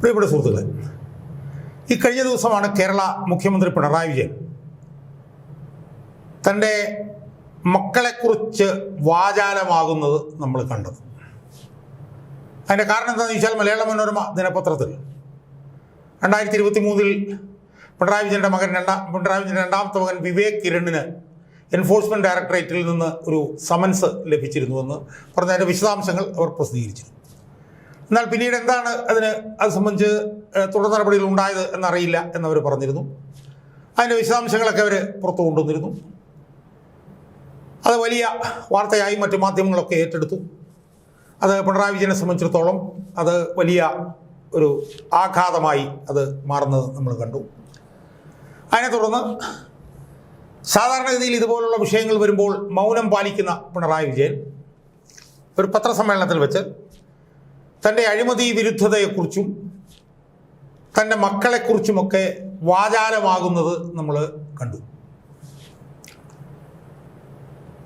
പ്രിയപ്പെട്ട സുഹൃത്തുക്കളെ ഈ കഴിഞ്ഞ ദിവസമാണ് കേരള മുഖ്യമന്ത്രി പിണറായി വിജയൻ തന്റെ മക്കളെക്കുറിച്ച് വാചാലമാകുന്നത് നമ്മൾ കണ്ടത്. അതിന്റെ കാരണം എന്താണെന്ന് ചോദിച്ചാൽ മലയാള മനോരമ ദിനപത്രത്തിൽ രണ്ടായിരത്തി ഇരുപത്തി മൂന്നിൽ പിണറായി വിജയന്റെ മകൻ രണ്ടാം പിണറായി വിജയന്റെ രണ്ടാമത്തെ മകൻ വിവേക് കിരണിന് എൻഫോഴ്സ്മെന്റ് ഡയറക്ടറേറ്റിൽ നിന്ന് ഒരു സമൻസ് ലഭിച്ചിരുന്നുവെന്ന് പറഞ്ഞതിന്റെ വിശദാംശങ്ങൾ അവർ പ്രസിദ്ധീകരിച്ചിരുന്നു. എന്നാൽ പിന്നീട് എന്താണ് അതിന് അത് സംബന്ധിച്ച് തുടർ നടപടികൾ ഉണ്ടായത് എന്നറിയില്ല എന്നവർ പറഞ്ഞിരുന്നു. അതിന്റെ വിശദാംശങ്ങളൊക്കെ അവർ പുറത്തു കൊണ്ടുവന്നിരുന്നു. അത് വലിയ വാർത്തയായി മറ്റു മാധ്യമങ്ങളൊക്കെ ഏറ്റെടുത്തു. അത് പിണറായി വിജയനെ സംബന്ധിച്ചിടത്തോളം അത് വലിയ ഒരു ആഘാതമായി അത് മാറുന്നത് നമ്മൾ കണ്ടു. അതിനെ തുടർന്ന് സാധാരണഗതിയിൽ ഇതുപോലുള്ള വിഷയങ്ങൾ വരുമ്പോൾ മൗനം പാലിക്കുന്ന പിണറായി വിജയൻ ഒരു പത്രസമ്മേളനത്തിൽ വെച്ച് തന്റെ അഴിമതി വിരുദ്ധതയെക്കുറിച്ചും തന്റെ മക്കളെക്കുറിച്ചുമൊക്കെ വാചാലമാകുന്നത് നമ്മൾ കണ്ടു.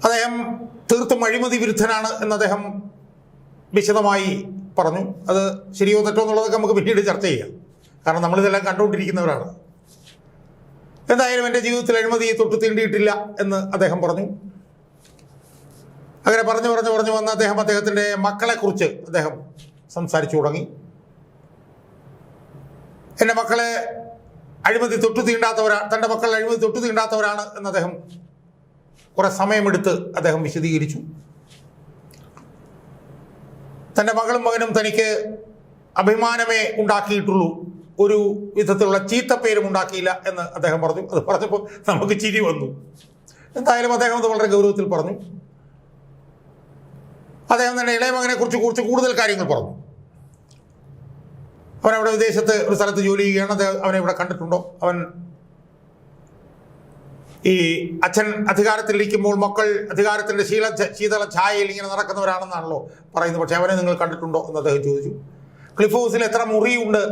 അദ്ദേഹം തീർത്തും അഴിമതി വിരുദ്ധനാണ് എന്ന് അദ്ദേഹം വിശദമായി പറഞ്ഞു. അത് ശരിയോ തെറ്റോ എന്നുള്ളതൊക്കെ നമുക്ക് പിന്നീട് ചർച്ച ചെയ്യാം. കാരണം നമ്മളിതെല്ലാം കണ്ടുകൊണ്ടിരിക്കുന്നവരാണ്. എന്തായാലും എന്റെ ജീവിതത്തിൽ അഴിമതി തൊട്ട് തീണ്ടിയിട്ടില്ല എന്ന് അദ്ദേഹം പറഞ്ഞു. അങ്ങനെ പറഞ്ഞു പറഞ്ഞു പറഞ്ഞു വന്ന് അദ്ദേഹം അദ്ദേഹത്തിന്റെ മക്കളെക്കുറിച്ച് അദ്ദേഹം സംസാരിച്ചു തുടങ്ങി. എന്റെ മക്കളെ അഴിമതി തൊട്ടു തീണ്ടാത്തവരാണ് തന്റെ മക്കൾ അഴിമതി തൊട്ടു തീണ്ടാത്തവരാണ് എന്ന് അദ്ദേഹം കുറെ സമയമെടുത്ത് അദ്ദേഹം വിശദീകരിച്ചു. തന്റെ മകളും മകനും തനിക്ക് അഭിമാനമേ ഉണ്ടാക്കിയിട്ടുള്ളൂ. ഒരു വിധത്തിലുള്ള ചീത്തപ്പേരും ഉണ്ടാക്കിയില്ല എന്ന് അദ്ദേഹം പറഞ്ഞു. അത് പറഞ്ഞപ്പോൾ നമുക്ക് ചിരി വന്നു. എന്തായാലും അദ്ദേഹം അത് വളരെ ഗൗരവത്തിൽ പറഞ്ഞു. അദ്ദേഹം തന്നെ ഇളയ മകനെ കുറിച്ച് കുറിച്ച് കൂടുതൽ കാര്യങ്ങൾ പറഞ്ഞു. അവൻ അവിടെ വിദേശത്ത് ഒരു സ്ഥലത്ത് ജോലി ചെയ്യുകയാണ്. അദ്ദേഹം അവനെ ഇവിടെ കണ്ടിട്ടുണ്ടോ? അവൻ ഈ അച്ഛൻ അധികാരത്തിലിരിക്കുമ്പോൾ മക്കൾ അധികാരത്തിന്റെ ശീല ശീതള ഛായയിൽ ഇങ്ങനെ നടക്കുന്നവരാണെന്നാണല്ലോ പറയുന്നത്. പക്ഷേ അവനെ നിങ്ങൾ കണ്ടിട്ടുണ്ടോ എന്ന് അദ്ദേഹം ചോദിച്ചു. ക്ലിഫ് ഹൗസിൽ എത്ര മുറിയുണ്ട്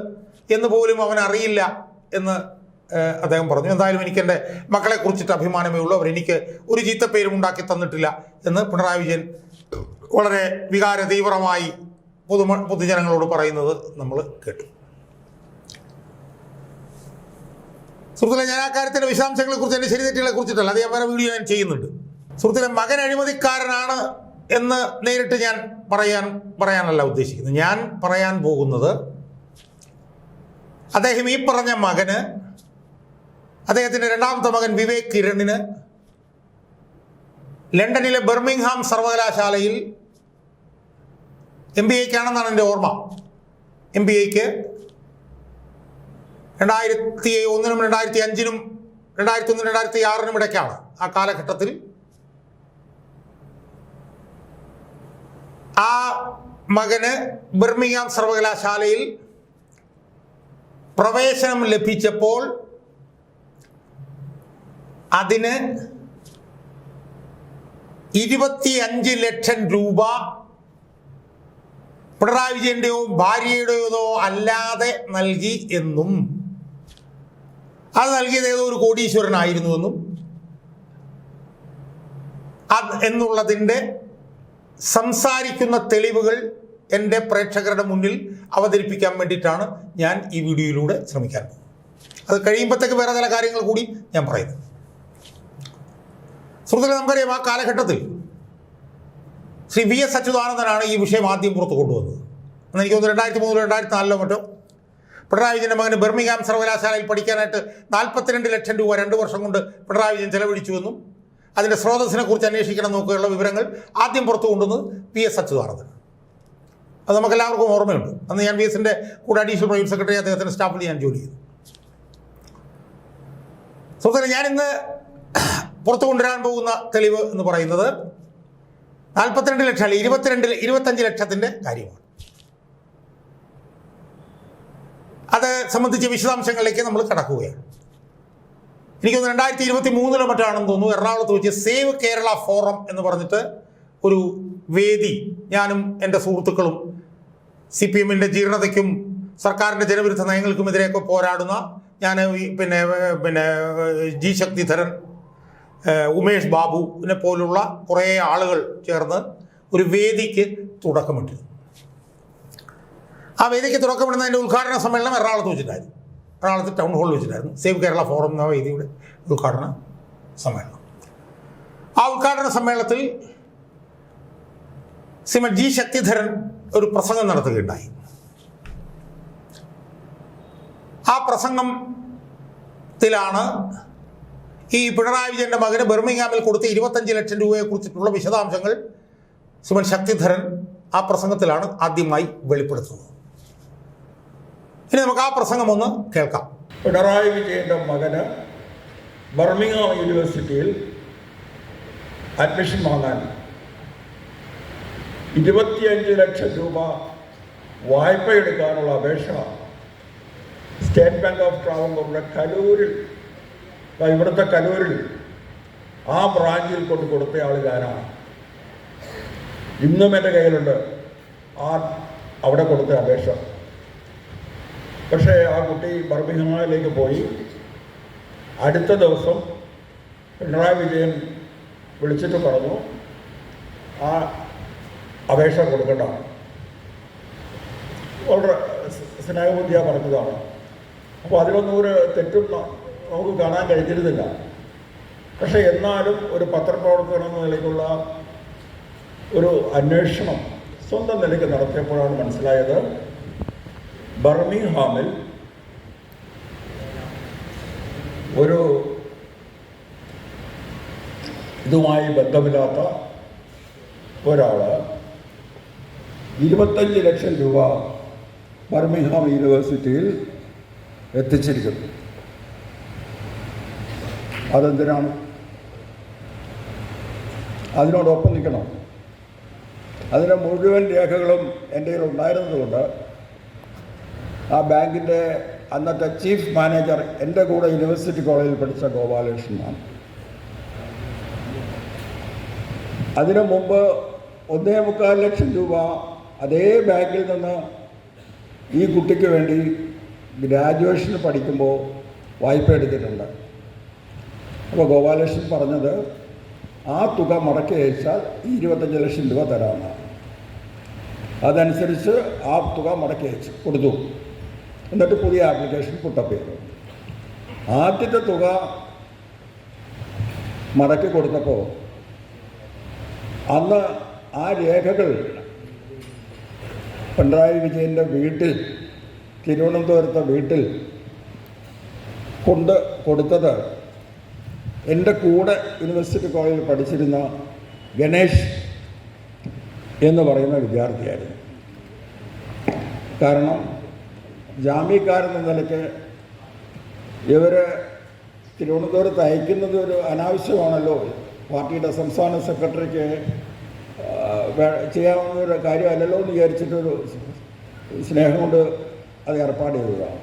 എന്ന് പോലും അവൻ അറിയില്ല എന്ന് അദ്ദേഹം പറഞ്ഞു. എന്തായാലും എനിക്ക് എന്റെ മക്കളെ കുറിച്ചിട്ട് അഭിമാനമേ ഉള്ളൂ. അവരെനിക്ക് ഒരു ചീത്തപ്പേരും ഉണ്ടാക്കി തന്നിട്ടില്ല എന്ന് പിണറായി വിജയൻ വളരെ വികാര തീവ്രമായി പൊതു പൊതുജനങ്ങളോട് പറയുന്നത് നമ്മൾ കേട്ടു. സുഹൃത്തുക്കളെ ഞാൻ ആ കാര്യത്തിന്റെ വിശദാംശങ്ങളെ കുറിച്ച് എന്റെ ശരിതെറ്റുകളെ കുറിച്ചിട്ടല്ല അത് ഞാൻ വേറെ വീഡിയോ ഞാൻ ചെയ്യുന്നുണ്ട്. സുഹൃത്തുക്കളെ മകൻ അഴിമതിക്കാരനാണ് എന്ന് നേരിട്ട് ഞാൻ പറയാൻ പറയാനല്ല ഉദ്ദേശിക്കുന്നത്. ഞാൻ പറയാൻ പോകുന്നത് അദ്ദേഹം ഈ പറഞ്ഞ മകന് അദ്ദേഹത്തിന്റെ രണ്ടാമത്തെ മകൻ വിവേക് കിരണിന് ലണ്ടനിലെ ബെർമിംഗ്ഹാം സർവകലാശാലയിൽ എം ബി എക്കാണെന്നാണ് എന്റെ ഓർമ്മ. എം ബി എക്ക് രണ്ടായിരത്തി ഒന്നിനും രണ്ടായിരത്തി അഞ്ചിനും രണ്ടായിരത്തി ഒന്നിനും രണ്ടായിരത്തി ആറിനും ഇടയ്ക്കാണ് ആ കാലഘട്ടത്തിൽ ആ മകന് ബർമിംഗാം സർവകലാശാലയിൽ പ്രവേശനം ലഭിച്ചപ്പോൾ അതിന് ഇരുപത്തിയഞ്ച് ലക്ഷം രൂപ പിണറായി വിജയന്റെയോ ഭാര്യയുടെയോ അല്ലാതെ നൽകി എന്നും. അത് നൽകിയത് ഏതോ ഒരു കോടീശ്വരനായിരുന്നുവെന്നും. അത് എന്നുള്ളതിന്റെ സംസാരിക്കുന്ന തെളിവുകൾ എന്റെ പ്രേക്ഷകരുടെ മുന്നിൽ അവതരിപ്പിക്കാൻ വേണ്ടിയിട്ടാണ് ഞാൻ ഈ വീഡിയോയിലൂടെ ശ്രമിക്കാൻ പോകുന്നത്. അത് കഴിയുമ്പോഴത്തേക്ക് വേറെ ചില കാര്യങ്ങൾ കൂടി ഞാൻ പറയുന്നു. സുഹൃത്തുക്കളെ നമുക്കറിയാം ആ കാലഘട്ടത്തിൽ ശ്രീ വി എസ് അച്യുതാനന്ദനാണ് ഈ വിഷയം ആദ്യം പുറത്തു കൊണ്ടുവന്നത്. അന്ന് എനിക്ക് തോന്നുന്നു രണ്ടായിരത്തി മൂന്നിലോ രണ്ടായിരത്തി നാലിലോ മറ്റോ. പിണറായി വിജയന്റെ മകന് ബെർമിംഗാം സർവകലാശാലയിൽ പഠിക്കാനായിട്ട് നാൽപ്പത്തിരണ്ട് ലക്ഷം രൂപ രണ്ട് വർഷം കൊണ്ട് പിണറായി വിജയൻ ചെലവഴിച്ചുവെന്നും അതിന്റെ സ്രോതസ്സിനെ കുറിച്ച് അന്വേഷിക്കണം നോക്കുകയുള്ള വിവരങ്ങൾ ആദ്യം പുറത്തു കൊണ്ടുവന്നത് പി എസ് അച്യുതാനന്ദൻ. അത് നമുക്ക് എല്ലാവർക്കും ഓർമ്മയുണ്ട്. അന്ന് ഞാൻ വി എസിന്റെ കൂടെ അഡീഷണൽ പ്രൈവറ്റ് സെക്രട്ടറി അദ്ദേഹത്തിന്റെ സ്റ്റാഫിൽ ഞാൻ ജോലി ചെയ്തു. സുഹൃത്തുക്കളെ ഞാനിന്ന് പുറത്തു കൊണ്ടുവരാൻ പോകുന്ന തെളിവ് എന്ന് പറയുന്നത് നാൽപ്പത്തിരണ്ട് ലക്ഷം അല്ല ഇരുപത്തിരണ്ട് ഇരുപത്തഞ്ച് ലക്ഷത്തിന്റെ കാര്യമാണ്. അത് സംബന്ധിച്ച് വിശദാംശങ്ങളിലേക്ക് നമ്മൾ കടക്കുകയാണ്. എനിക്ക് തോന്നുന്നു രണ്ടായിരത്തി ഇരുപത്തി മൂന്നിലോ മറ്റാണെന്ന് തോന്നുന്നു. എറണാകുളത്ത് വെച്ച് സേവ് കേരള ഫോറം എന്ന് പറഞ്ഞിട്ട് ഒരു വേദി ഞാനും എന്റെ സുഹൃത്തുക്കളും സി പി എമ്മിന്റെ ജീർണതയ്ക്കും സർക്കാരിന്റെ ജനവിരുദ്ധ നയങ്ങൾക്കും നയങ്ങൾക്കുമെതിരെയൊക്കെ പോരാടുന്ന ഞാൻ പിന്നെ പിന്നെ ജി ശക്തിധരൻ ഉമേഷ് ബാബുവിനെ പോലുള്ള കുറേ ആളുകൾ ചേർന്ന് ഒരു വേദിക്ക് തുടക്കമിട്ടിരുന്നു ആ വേദിക്ക് തുടക്കമിടുന്നതിന്റെ ഉദ്ഘാടന സമ്മേളനം എറണാകുളത്ത് വെച്ചിട്ടായിരുന്നു. എറണാകുളത്ത് ടൗൺ ഹാളിൽ വെച്ചിട്ടായിരുന്നു. സേവ് കേരള ഫോറം എന്ന വേദിയുടെ ഉദ്ഘാടന സമ്മേളനം. ആ ഉദ്ഘാടന സമ്മേളനത്തിൽ ശ്രീമൻ ജി ശക്തിധരൻ ഒരു പ്രസംഗം നടത്തുകയുണ്ടായി. ആ പ്രസംഗത്തിലാണ് ഈ പിണറായി വിജയന്റെ മകന് ബെർമിംഗാമിൽ കൊടുത്ത ഇരുപത്തഞ്ച് ലക്ഷം രൂപയെ കുറിച്ചിട്ടുള്ള വിശദാംശങ്ങൾ ശ്രീമൻ ശക്തിധരൻ ആ പ്രസംഗത്തിലാണ് ആദ്യമായി വെളിപ്പെടുത്തുന്നത്. ഇനി നമുക്ക് ആ പ്രസംഗം ഒന്ന് കേൾക്കാം. പിണറായി വിജയന്റെ മകന് ബർമിംഗാം യൂണിവേഴ്സിറ്റിയിൽ അഡ്മിഷൻ വാങ്ങാൻ ഇരുപത്തിയഞ്ച് ലക്ഷം രൂപ വായ്പ എടുക്കാനുള്ള അപേക്ഷ സ്റ്റേറ്റ് ബാങ്ക് ഓഫ് ട്രാവൽ കലൂരിൽ ഇവിടുത്തെ കലൂരിൽ ആ ബ്രാഞ്ചിൽ കൊണ്ട് കൊടുത്തയാൾ ഞാനാണ്. ഇന്നും എന്റെ കയ്യിലുണ്ട്. ആ അവിടെ കൊടുത്ത അപേക്ഷ. പക്ഷേ ആ കുട്ടി ബർമിംഗ്ഹാമിലേക്ക് പോയി. അടുത്ത ദിവസം പിണറായി വിജയൻ വിളിച്ചിട്ട് പറഞ്ഞു ആ അപേക്ഷ കൊടുക്കണ്ട. സ്നേഹബുദ്ധിയാണ് പറഞ്ഞതാണ്. അപ്പോൾ അതിലൊന്നും ഒരു തെറ്റും നമുക്ക് കാണാൻ കഴിഞ്ഞിരുന്നില്ല. പക്ഷെ എന്നാലും ഒരു പത്രപ്രവർത്തകൻ എന്ന നിലയ്ക്കുള്ള ഒരു അന്വേഷണം സ്വന്തം നിലയ്ക്ക് നടത്തിയപ്പോഴാണ് മനസ്സിലായത്. ബർമിംഗ്ഹാമിൽ ഒരു ഇതുമായി ബന്ധമില്ലാത്ത ഒരാൾ ഇരുപത്തഞ്ച് ലക്ഷം രൂപ ബർമിംഗ്ഹാം യൂണിവേഴ്സിറ്റിയിൽ എത്തിച്ചിരിക്കുന്നു. അതെന്തിനാണ്? അതിനോടൊപ്പം നിൽക്കണം. അതിന്റെ മുഴുവൻ രേഖകളും എന്റെ കയ്യിൽ ഉണ്ടായിരുന്നതുകൊണ്ട് ആ ബാങ്കിന്റെ അന്നത്തെ ചീഫ് മാനേജർ എന്റെ കൂടെ യൂണിവേഴ്സിറ്റി കോളേജിൽ പഠിച്ച ഗോപാലകൃഷ്ണനാണ്. അതിനു മുമ്പ് ഒന്നേ മുക്കാൽ ലക്ഷം രൂപ അതേ ബാങ്കിൽ നിന്ന് ഈ കുട്ടിക്ക് വേണ്ടി ഗ്രാജുവേഷന് പഠിക്കുമ്പോൾ വായ്പ എടുത്തിട്ടുണ്ട്. അപ്പോൾ ഗോപാലകൃഷ്ണൻ പറഞ്ഞത് ആ തുക മടക്കി അയച്ചാൽ ഇരുപത്തഞ്ച് ലക്ഷം രൂപ തരാമെന്ന്. അതനുസരിച്ച് ആ തുക മടക്കി അയച്ചു കൊടുത്തു. എന്നിട്ട് പുതിയ ആപ്ലിക്കേഷൻ പുട്ടപ്പ് ചെയ്തു. ആദ്യത്തെ തുക മടക്കി കൊടുത്തപ്പോൾ അന്ന് ആ രേഖകൾ പിണറായി വിജയന്റെ വീട്ടിൽ തിരുവനന്തപുരത്തെ വീട്ടിൽ കൊണ്ട് കൊടുത്തത് എന്റെ കൂടെ യൂണിവേഴ്സിറ്റി കോളേജിൽ പഠിച്ചിരുന്ന ഗണേഷ് എന്ന് പറയുന്ന വിദ്യാർത്ഥിയായിരുന്നു. കാരണം ജാമ്യക്കാരെന്ന നിലയ്ക്ക് ഇവർ തിരുവനന്തപുരത്ത് അയക്കുന്നത് ഒരു അനാവശ്യമാണല്ലോ. പാർട്ടിയുടെ സംസ്ഥാന സെക്രട്ടറിക്ക് ചെയ്യാവുന്ന ഒരു കാര്യമല്ലല്ലോ എന്ന് വിചാരിച്ചിട്ടൊരു സ്നേഹം കൊണ്ട് അത് ഏർപ്പാട് ചെയ്തതാണ്.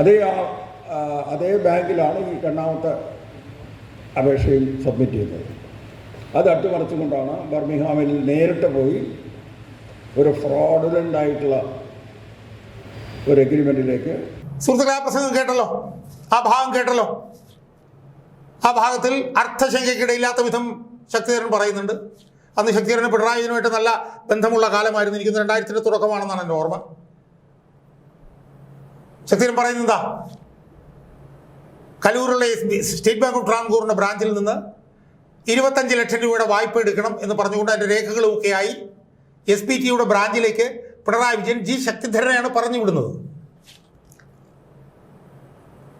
അതേ ആ അതേ ബാങ്കിലാണ് ഈ രണ്ടാമത്തെ അപേക്ഷയും സബ്മിറ്റ് ചെയ്തത് അത് അട്ടിമറിച്ചുകൊണ്ടാണ് ബർമിംഗ്ഹാമിൽ നേരിട്ട് പോയി ഒരു ഫ്രോഡുലന്റ് ആയിട്ടുള്ള ഒരു എഗ്രിമെന്റിലേക്ക് സുഹൃത്തുക്കളെ ആ പ്രസംഗം കേട്ടല്ലോ? ആ ഭാഗം കേട്ടല്ലോ? ആ ഭാഗത്തിൽ അർത്ഥശങ്കയ്ക്കിടയില്ലാത്ത വിധം ശക്തിധരൻ പറയുന്നുണ്ട്. അന്ന് ശക്തിധരന് പിണറായിതിനുമായിട്ട് നല്ല ബന്ധമുള്ള കാലമായിരുന്നു. എനിക്ക് രണ്ടായിരത്തിന്റെ തുടക്കമാണെന്നാണ് എന്റെ ഓർമ്മ. ശക്തിധരൻ പറയുന്നത് എന്താ? ബി സ്റ്റേറ്റ് ബാങ്ക് ഓഫ് ട്രാൻകൂറിന്റെ ബ്രാഞ്ചിൽ നിന്ന് ഇരുപത്തഞ്ച് ലക്ഷം രൂപയുടെ വായ്പ എടുക്കണം എന്ന് പറഞ്ഞുകൊണ്ട് അതിന്റെ രേഖകളുമൊക്കെയായി എസ് പി ടിയുടെ ബ്രാഞ്ചിലേക്ക് പിണറായി വിജയൻ ജി ശക്തിധരനെയാണ് പറഞ്ഞു വിടുന്നത്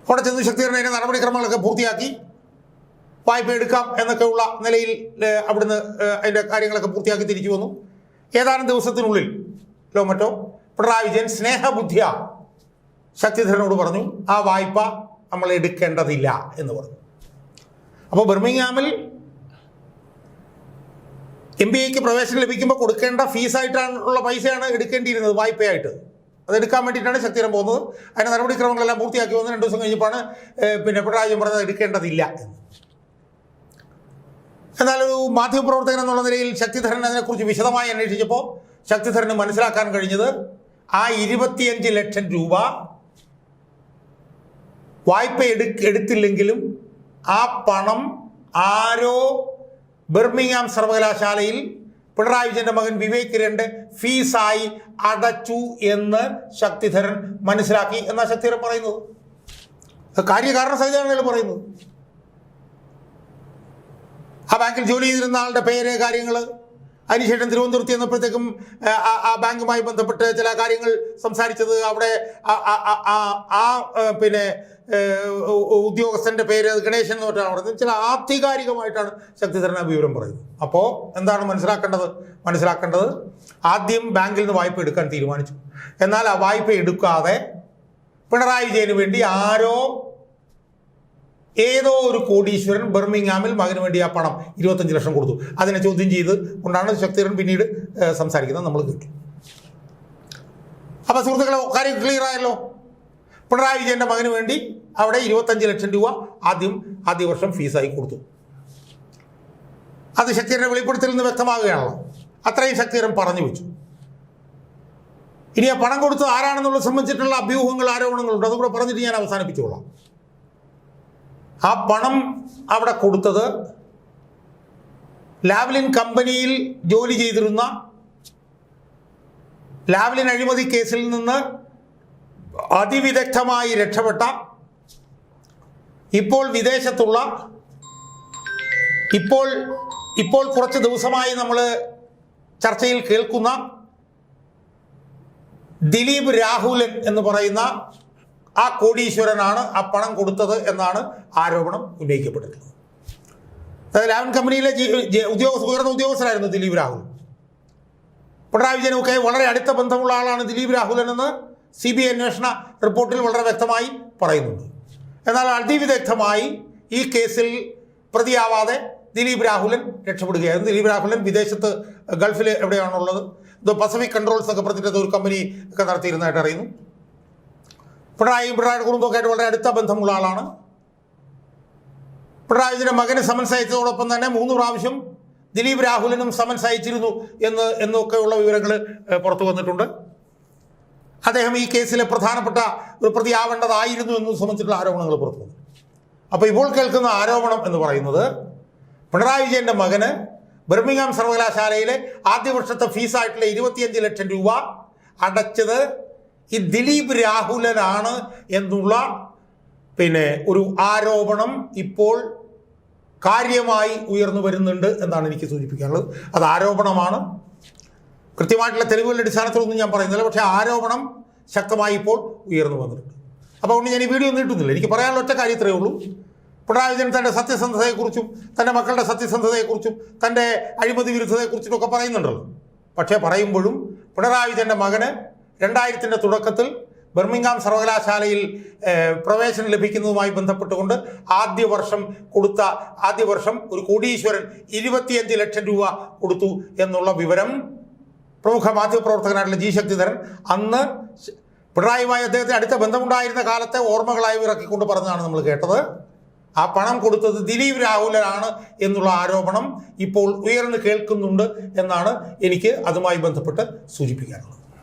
അവിടെ ചെന്ന് ശക്തിധരനെ നടപടിക്രമങ്ങളൊക്കെ പൂർത്തിയാക്കി വായ്പ എടുക്കാം എന്നൊക്കെയുള്ള നിലയിൽ അവിടുന്ന് അതിന്റെ കാര്യങ്ങളൊക്കെ പൂർത്തിയാക്കി തിരിച്ചു വന്നു. ഏതാനും ദിവസത്തിനുള്ളിൽ ലോ മറ്റോ പിണറായി വിജയൻ സ്നേഹബുദ്ധിയ ശക്തിധരനോട് പറഞ്ഞു ആ വായ്പ നമ്മൾ എടുക്കേണ്ടതില്ല എന്ന് പറഞ്ഞു. അപ്പോൾ ബർമിംഗ്ഹാമിൽ എം ബി എക്ക് പ്രവേശനം ലഭിക്കുമ്പോൾ കൊടുക്കേണ്ട ഫീസായിട്ടാണുള്ള പൈസയാണ് എടുക്കേണ്ടിയിരുന്നത് വായ്പയായിട്ട്. അതെടുക്കാൻ വേണ്ടിയിട്ടാണ് ശക്തിരം പോകുന്നത്. അതിന്റെ നടപടിക്രമങ്ങളെല്ലാം പൂർത്തിയാക്കി വന്ന് രണ്ട് ദിവസം കഴിഞ്ഞപ്പോഴാണ് പിന്നെ പിണറായി പറഞ്ഞത് എടുക്കേണ്ടതില്ല എന്ന്. എന്നാൽ മാധ്യമപ്രവർത്തകൻ എന്നുള്ള നിലയിൽ ശക്തിധരൻ അതിനെക്കുറിച്ച് വിശദമായി അന്വേഷിച്ചപ്പോൾ ശക്തിധരന് മനസ്സിലാക്കാൻ കഴിഞ്ഞത് ആ ഇരുപത്തിയഞ്ച് ലക്ഷം രൂപ വായ്പ എടു എടുത്തില്ലെങ്കിലും ആ പണം ആരോ ബെർമിംഗാം സർവകലാശാലയിൽ പിണറായി വിജയന്റെ മകൻ വിവേക് രണ്ട് ഫീസായി അടച്ചു എന്ന് ശക്തിധരൻ മനസ്സിലാക്കി. എന്നാ ശക്തിധരൻ പറയുന്നത് കാര്യകാരണ സഹിതമാണ് പറയുന്നത്. ആ ബാങ്കിൽ ജോലി ചെയ്തിരുന്ന ആളുടെ പേര് കാര്യങ്ങൾ അതിനുശേഷം തിരുവനന്തപുരത്ത് ചെന്നപ്പോഴത്തേക്കും ആ, ബാങ്കുമായി ബന്ധപ്പെട്ട് ചില കാര്യങ്ങൾ സംസാരിച്ചത് അവിടെ ആ- പിന്നെ ഉദ്യോഗസ്ഥന്റെ പേര് ഗണേശൻ എന്ന് പറഞ്ഞാണ് പറയുന്നത്. ചില ആധികാരികമായിട്ടാണ് ശക്തിധരൻ വിവരം പറയുന്നത്. അപ്പോൾ എന്താണ് മനസ്സിലാക്കേണ്ടത്? മനസ്സിലാക്കേണ്ടത് ആദ്യം ബാങ്കിൽ നിന്ന് വായ്പ എടുക്കാൻ തീരുമാനിച്ചു. എന്നാൽ ആ വായ്പ എടുക്കാതെ പിണറായി വിജയന് വേണ്ടി ആരോ ഏതോ ഒരു കോടീശ്വരൻ ബർമിംഗ്ഹാമിൽ മകന് വേണ്ടി ആ പണം ഇരുപത്തഞ്ച് ലക്ഷം കൊടുത്തു. അതിനെ ചോദ്യം ചെയ്ത് കൊണ്ടാണ് ശക്തിധരൻ പിന്നീട് സംസാരിക്കുന്നത്. നമ്മൾ കേട്ടു. അപ്പൊ സുഹൃത്തുക്കളെ കാര്യം ക്ലിയർ ആയല്ലോ? പിണറായി വിജയന്റെ മകന് വേണ്ടി അവിടെ ഇരുപത്തഞ്ച് ലക്ഷം രൂപ ആദ്യം ആദ്യ വർഷം ഫീസായി കൊടുത്തു. അത് ശക്തിരനെ വെളിപ്പെടുത്തിൽ നിന്ന് വ്യക്തമാകുകയാണല്ലോ. അത്രയും ശക്തിരൻ പറഞ്ഞു വെച്ചു. ഇനി ആ പണം കൊടുത്തത് ആരാണെന്നുള്ളത് സംബന്ധിച്ചിട്ടുള്ള അഭ്യൂഹങ്ങൾ ആരോപണങ്ങളുണ്ട്. അതുകൂടെ പറഞ്ഞിട്ട് ഞാൻ അവസാനിപ്പിച്ചോളാം. ആ പണം അവിടെ കൊടുത്തത് ലാവ്ലിൻ കമ്പനിയിൽ ജോലി ചെയ്തിരുന്ന ലാവ്ലിൻ അഴിമതി കേസിൽ നിന്ന് അതിവിദഗ്ധമായി രക്ഷപ്പെട്ട ഇപ്പോൾ വിദേശത്തുള്ള ഇപ്പോൾ ഇപ്പോൾ കുറച്ച് ദിവസമായി നമ്മൾ ചർച്ചയിൽ കേൾക്കുന്ന ദിലീപ് രാഹുലൻ എന്ന് പറയുന്ന ആ കോടീശ്വരനാണ് ആ പണം കൊടുത്തത് എന്നാണ് ആരോപണം ഉന്നയിക്കപ്പെട്ടിട്ടുള്ളത്. അതായത് ലാവൻ കമ്പനിയിലെ ഉദ്യോഗസ്ഥ ഉയർന്ന ഉദ്യോഗസ്ഥരായിരുന്നു ദിലീപ് രാഹുൽ. പിണറായി വിജയനൊക്കെ വളരെ അടുത്ത ബന്ധമുള്ള ആളാണ് ദിലീപ് രാഹുലൻ എന്ന് സി ബി ഐ അന്വേഷണ റിപ്പോർട്ടിൽ വളരെ വ്യക്തമായി പറയുന്നുണ്ട്. എന്നാൽ അതിവിദഗ്ധമായി ഈ കേസിൽ പ്രതിയാവാതെ ദിലീപ് രാഹുലൻ രക്ഷപ്പെടുകയായിരുന്നു. ദിലീപ് രാഹുലൻ വിദേശത്ത് ഗൾഫിൽ എവിടെയാണുള്ളത്? ഇത് പസഫിക് കൺട്രോൾസ് ഒക്കെ പറഞ്ഞിട്ട് ഒരു കമ്പനി ഒക്കെ നടത്തിയിരുന്നതായിട്ട് അറിയുന്നു. പിണറായി പിണറായി കുടുംബമൊക്കെ ആയിട്ട് വളരെ അടുത്ത ബന്ധമുള്ള ആളാണ്. പിണറായി വിജയന്റെ മകന് സമൻസ് അയച്ചതോടൊപ്പം തന്നെ മൂന്ന് പ്രാവശ്യം ദിലീപ് രാഹുലിനും സമൻസ് അയച്ചിരുന്നു എന്ന് എന്നൊക്കെയുള്ള വിവരങ്ങൾ പുറത്തു വന്നിട്ടുണ്ട്. അദ്ദേഹം ഈ കേസിലെ പ്രധാനപ്പെട്ട ഒരു പ്രതിയാവേണ്ടതായിരുന്നു എന്ന് സംബന്ധിച്ചിട്ടുള്ള ആരോപണങ്ങൾ പുറത്തു വന്നു. അപ്പോൾ ഇപ്പോൾ കേൾക്കുന്ന ആരോപണം എന്ന് പറയുന്നത് പിണറായി വിജയന്റെ മകന് ബർമിംഗാം സർവകലാശാലയിലെ ആദ്യ വർഷത്തെ ഫീസായിട്ടുള്ള ഇരുപത്തിയഞ്ച് ലക്ഷം രൂപ അടച്ചത് ഈ ദിലീപ് രാഹുലനാണ് എന്നുള്ള പിന്നെ ഒരു ആരോപണം ഇപ്പോൾ കാര്യമായി ഉയർന്നു വരുന്നുണ്ട് എന്നാണ് എനിക്ക് സൂചിപ്പിക്കാനുള്ളത്. അത് ആരോപണമാണ്. കൃത്യമായിട്ടുള്ള തെളിവുകളുടെ അടിസ്ഥാനത്തിലൊന്നും ഞാൻ പറയുന്നില്ല. പക്ഷേ ആരോപണം ശക്തമായി ഇപ്പോൾ ഉയർന്നു വന്നിട്ടുണ്ട്. അപ്പോൾ അതുകൊണ്ട് ഞാൻ ഈ വീഡിയോ നീട്ടുന്നില്ല എനിക്ക് പറയാനുള്ള ഒറ്റ കാര്യത്രേ ഉള്ളൂ. പിണറായി വിജയൻ തന്റെ സത്യസന്ധതയെക്കുറിച്ചും തന്റെ മക്കളുടെ സത്യസന്ധതയെക്കുറിച്ചും തന്റെ അഴിമതി വിരുദ്ധതയെക്കുറിച്ചും ഒക്കെ പറയുന്നുണ്ടല്ലോ. പക്ഷേ പറയുമ്പോഴും പിണറായി വിജയന്റെ മകന് രണ്ടായിരത്തിന്റെ തുടക്കത്തിൽ ബർമിംഗാം സർവകലാശാലയിൽ പ്രവേശനം ലഭിക്കുന്നതുമായി ബന്ധപ്പെട്ടുകൊണ്ട് ആദ്യ വർഷം കൊടുത്ത ആദ്യ വർഷം ഒരു കോടീശ്വരൻ ഇരുപത്തിയഞ്ച് ലക്ഷം രൂപ കൊടുത്തു എന്നുള്ള വിവരം പ്രമുഖ മാധ്യമപ്രവർത്തകനായിട്ടുള്ള ജി ശക്തിധരൻ അന്ന് പിണറായിയുമായി അദ്ദേഹത്തിന് അടുത്ത ബന്ധമുണ്ടായിരുന്ന കാലത്തെ ഓർമ്മകളായി ഇറക്കിക്കൊണ്ട് പറഞ്ഞതാണ് നമ്മൾ കേട്ടത്. ആ പണം കൊടുത്തത് ദിലീപ് രാഹുലനാണ് എന്നുള്ള ആരോപണം ഇപ്പോൾ ഉയർന്നു കേൾക്കുന്നുണ്ട് എന്നാണ് എനിക്ക് അതുമായി ബന്ധപ്പെട്ട് സൂചിപ്പിക്കാനുള്ളത്.